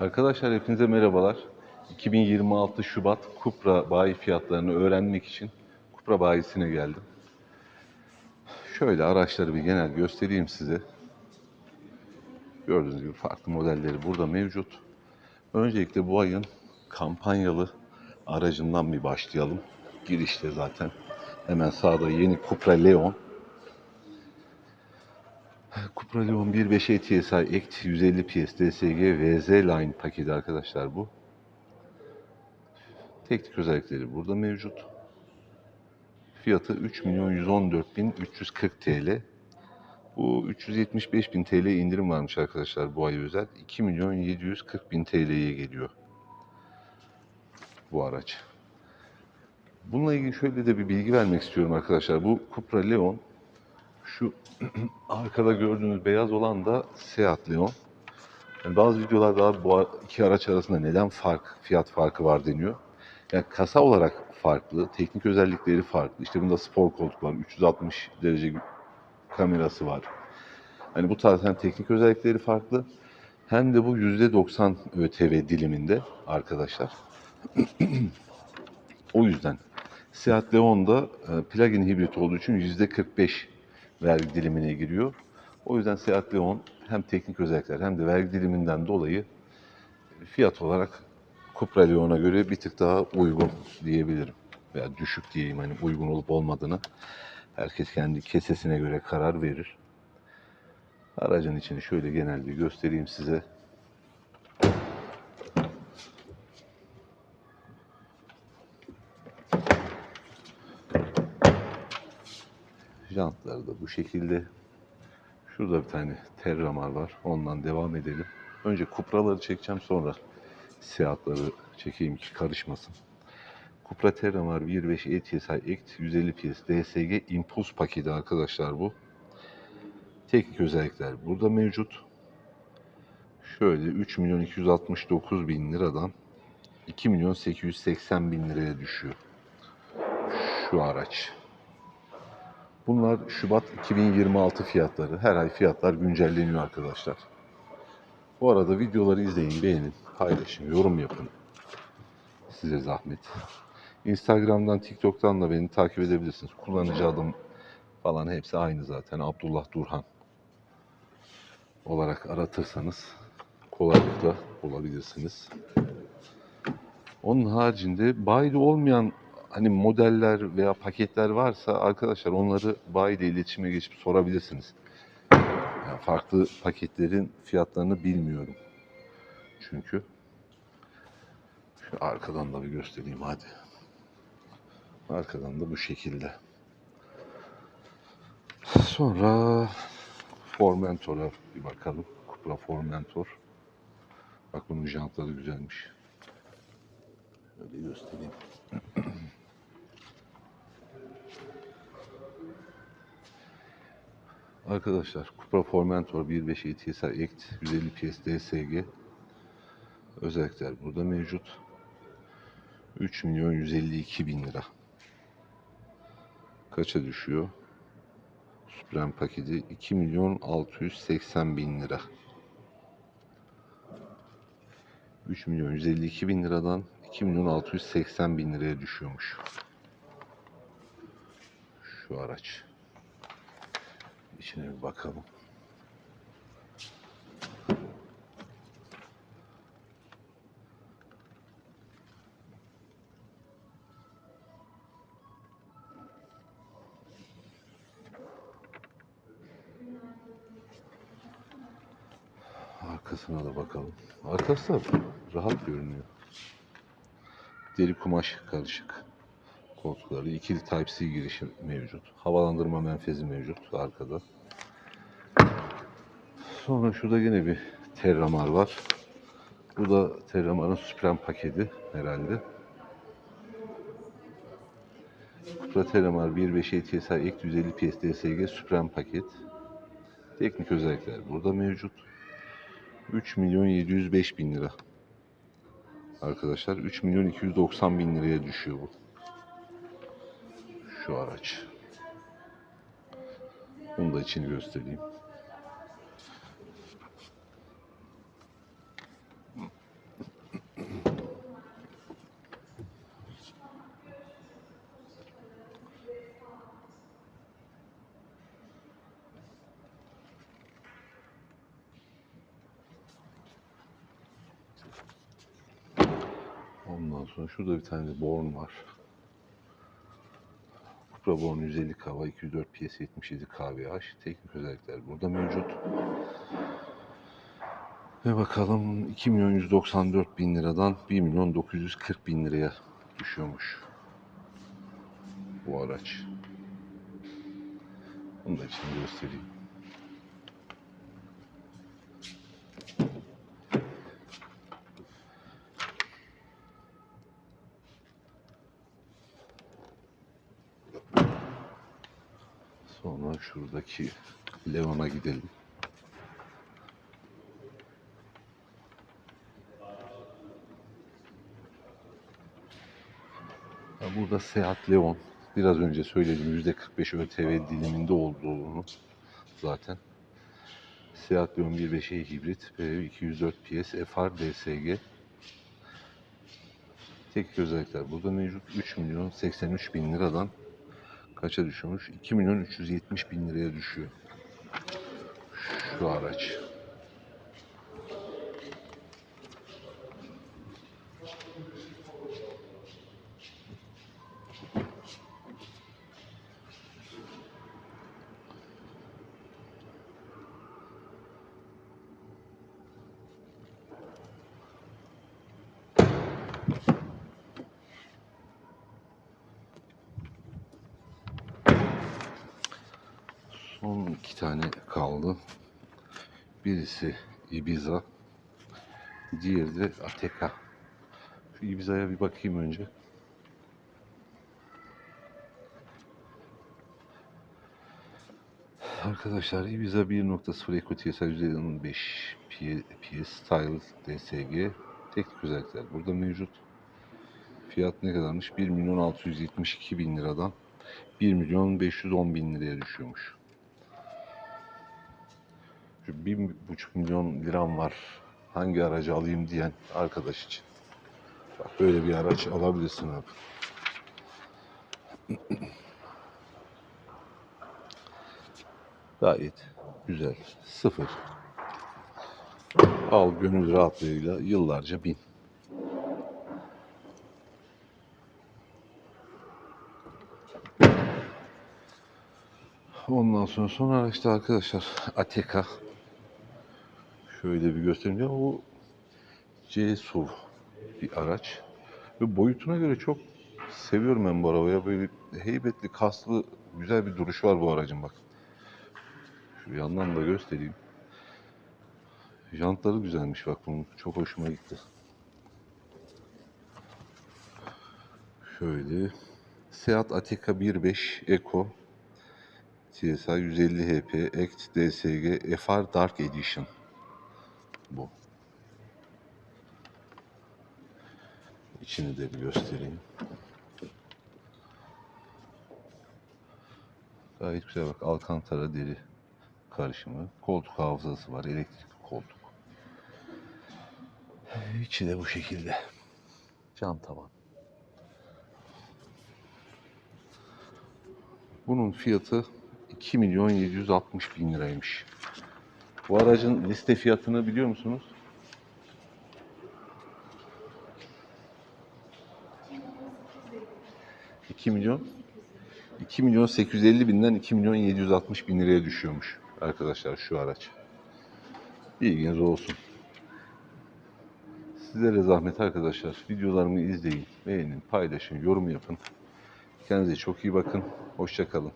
Arkadaşlar hepinize merhabalar. 2026 Şubat Kupra bayi fiyatlarını öğrenmek için Kupra bayisine geldim. Şöyle araçları bir genel göstereyim size. Gördüğünüz gibi farklı modelleri burada mevcut. Öncelikle bu ayın kampanyalı aracından bir başlayalım. Girişte zaten. Hemen sağda yeni Cupra Leon. Cupra Leon 1.5 ETSI Act 150 PS DSG VZ Line paketi arkadaşlar bu. Teknik özellikleri burada mevcut. Fiyatı 3 milyon 114 bin 340 TL. Bu 375 bin TL indirim varmış arkadaşlar bu ay özel. 2 milyon 740 bin TL'ye geliyor bu araç. Bununla ilgili şöyle de bir bilgi vermek istiyorum arkadaşlar. Bu Cupra Leon şu arkada gördüğünüz beyaz olan da Seat Leon. Yani bazı videolarda bu iki araç arasında neden fark, fiyat farkı var deniyor. Yani kasa olarak farklı, teknik özellikleri farklı. İşte bunda spor koltuk var, 360 derece kamerası var. Hani bu tarz hem teknik özellikleri farklı hem de bu %90 ÖTV diliminde arkadaşlar. o yüzden Seat Leon'da e, plug-in hibrit olduğu için %45 vergi dilimine giriyor. O yüzden Seat Leon hem teknik özellikler hem de vergi diliminden dolayı fiyat olarak Cupra Leon'a göre bir tık daha uygun diyebilirim. Veya düşük diyeyim hani uygun olup olmadığını herkes kendi kesesine göre karar verir. Aracın içini şöyle genel bir göstereyim size. Jantları da bu şekilde. Şurada bir tane Terramar var. Ondan devam edelim. Önce Cupra'ları çekeceğim sonra Seat'ları çekeyim ki karışmasın. Cupra Terramar 1.5 ETSI Act 150 PS DSG Impulse paketi arkadaşlar bu. Teknik özellikler burada mevcut. Şöyle 3 milyon 269 bin liradan 2 milyon 880 bin liraya düşüyor. Şu araç. Bunlar Şubat 2026 fiyatları. Her ay fiyatlar güncelleniyor arkadaşlar. Bu arada videoları izleyin, beğenin, paylaşın, yorum yapın. Size zahmet. Instagram'dan, TikTok'tan da beni takip edebilirsiniz. Kullanıcı adım falan hepsi aynı zaten. Abdullah Durhan olarak aratırsanız kolaylıkla bulabilirsiniz. Onun haricinde bayide olmayan hani modeller veya paketler varsa arkadaşlar onları bayide iletişime geçip sorabilirsiniz. Yani farklı paketlerin fiyatlarını bilmiyorum. Çünkü arkadan da bir göstereyim hadi. Arkadan da bu şekilde. Sonra Formentor'a bir bakalım. Cupra Formentor. Bak bunun jantları güzelmiş. Şöyle göstereyim. Arkadaşlar Cupra Formentor 1.5 ETSI Act 150 PS DSG özellikler burada mevcut. 3 milyon 152 bin lira. Kaça düşüyor? Supreme paketi 2 milyon 680 bin lira. 3 milyon 152 bin liradan 2 milyon 680 bin liraya düşüyormuş. Şu araç. İçine bir bakalım. Arkasına da bakalım. Arkası rahat görünüyor. Deri kumaş karışık. Koltukları ikili Type-C girişi mevcut. Havalandırma menfezi mevcut arkada. Sonra şurada yine bir Terramar var. Bu da Terramar'ın Supreme paketi herhalde. Cupra Terramar 1.5 ETSI Act 150 PS DSG Supreme paket. Teknik özellikler burada mevcut. 3 milyon 705 bin lira. Arkadaşlar 3 milyon 290 bin liraya düşüyor bu şu araç. Bunu da içini göstereyim. Ondan sonra şurada bir tane born var. Cupra Born 150 kava, 204 PS 77 kVH. Teknik özellikler burada mevcut. Ve bakalım 2 milyon 194 bin liradan 1 milyon 940 bin liraya düşüyormuş bu araç. Bunu da içini göstereyim. Sonra şuradaki Leon'a gidelim. Burada Seat Leon. Biraz önce söyledim %45 ÖTV diliminde olduğunu zaten. Seat Leon 1.5e hibrit ve 204 PS FR DSG. Tek özellikler burada mevcut 3 milyon 83 bin liradan kaça düşüyormuş? 2 milyon 370 bin liraya düşüyor. Şu araç. Tane kaldı. Birisi Ibiza. Diğeri de Ateka. Şu Ibiza'ya bir bakayım önce. Arkadaşlar Ibiza 1.0 Eco TSI 155 PS Style DSG teknik özellikler burada mevcut. Fiyat ne kadarmış? 1 milyon 672 bin liradan 1 milyon 510 bin liraya düşüyormuş. Bir buçuk milyon liram var. Hangi aracı alayım diyen arkadaş için. Bak böyle bir araç alabilirsin abi. Gayet güzel. Sıfır. Al gönül rahatlığıyla yıllarca bin. Ondan sonra son araçta arkadaşlar Ateka. Şöyle bir göstereyim. Ya o C SUV bir araç. Ve boyutuna göre çok seviyorum ben bu arabayı. Böyle heybetli, kaslı, güzel bir duruşu var bu aracın bak. Şu yandan da göstereyim. Jantları güzelmiş bak bunun. Çok hoşuma gitti. Şöyle. Seat Ateca 1.5 Eco TSI 150 HP Act DSG FR Dark Edition bu. İçini de bir göstereyim. Gayet güzel bak Alcantara deri karışımı. Koltuk hafızası var. Elektrikli koltuk. İçi de bu şekilde. Cam tavan. Bunun fiyatı 2 milyon 760 bin liraymış. Bu aracın liste fiyatını biliyor musunuz? ...2 milyon... ...2 milyon 850 binden 2 milyon 760 bin liraya düşüyormuş... ...arkadaşlar şu araç. Bilginiz olsun. Sizlere zahmet arkadaşlar. Videolarımı izleyin, beğenin, paylaşın, yorum yapın. Kendinize çok iyi bakın. Hoşça kalın.